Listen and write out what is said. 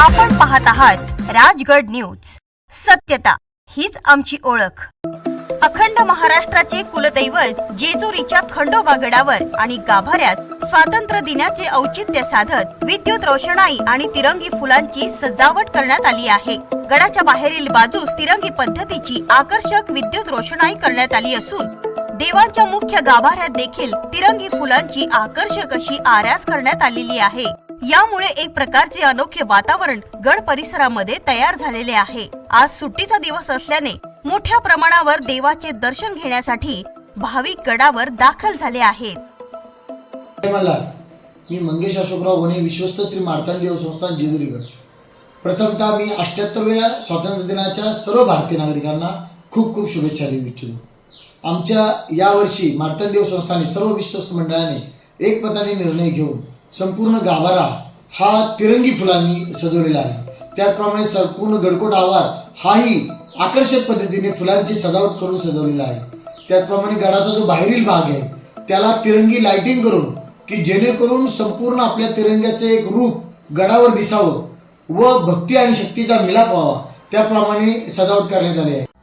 आपण पाहत आहात राजगड न्यूज. सत्यता हीच आमची ओळख. अखंड महाराष्ट्राचे कुलदैवत जेजुरीच्या खंडोबा गडावर आणि गाभाऱ्यात स्वातंत्र्य दिनाचे औचित्य साधत विद्युत रोषणाई आणि तिरंगी फुलांची सजावट करण्यात आली आहे. गडाच्या बाहेरील बाजूस तिरंगी पद्धतीची आकर्षक विद्युत रोषणाई करण्यात आली असून देवांच्या मुख्य गाभाऱ्यात देखील तिरंगी फुलांची आकर्षक अशी आरास करण्यात आलेली आहे. यामुळे एक प्रकारचे अनोखे वातावरण गड परिसरामध्ये तयार झालेले आहे. आज सुट्टीचा दिवस असल्याने मोठ्या प्रमाणावर देवाचे दर्शन घेण्यासाठी भाविक गडावर दाखल झाले आहेत. मी मंगेश अशोकराव वने विश्वस्त श्री मार्तंडदेव संस्थान जेजुरीगड. प्रथमतः मी अष्ट्याहत्तरव्या स्वातंत्र्य दिनाच्या सर्व भारतीय नागरिकांना खूप खूप शुभेच्छा देऊ इच्छितो. आमच्या यावर्षी मार्तंडदेव संस्थाने सर्व विश्वस्त मंडळाने एकमताने निर्णय घेऊन संपूर्ण गाभारा हा तिरंगी फुलांनी सजवलेला आहे. त्याचप्रमाणे संपूर्ण गडकोट आवार हाही आकर्षक पद्धतीने फुलांची सजावट करून सजवलेला आहे. त्याचप्रमाणे गडाचा जो बाहेरील भाग आहे त्याला तिरंगी लाइटिंग करून की जेणेकरून संपूर्ण आपल्या तिरंग्याचं एक रूप गडावर दिसावं व भक्ती आणि शक्तीचा मिलाप व्हावा त्याप्रमाणे सजावट करण्यात आली आहे.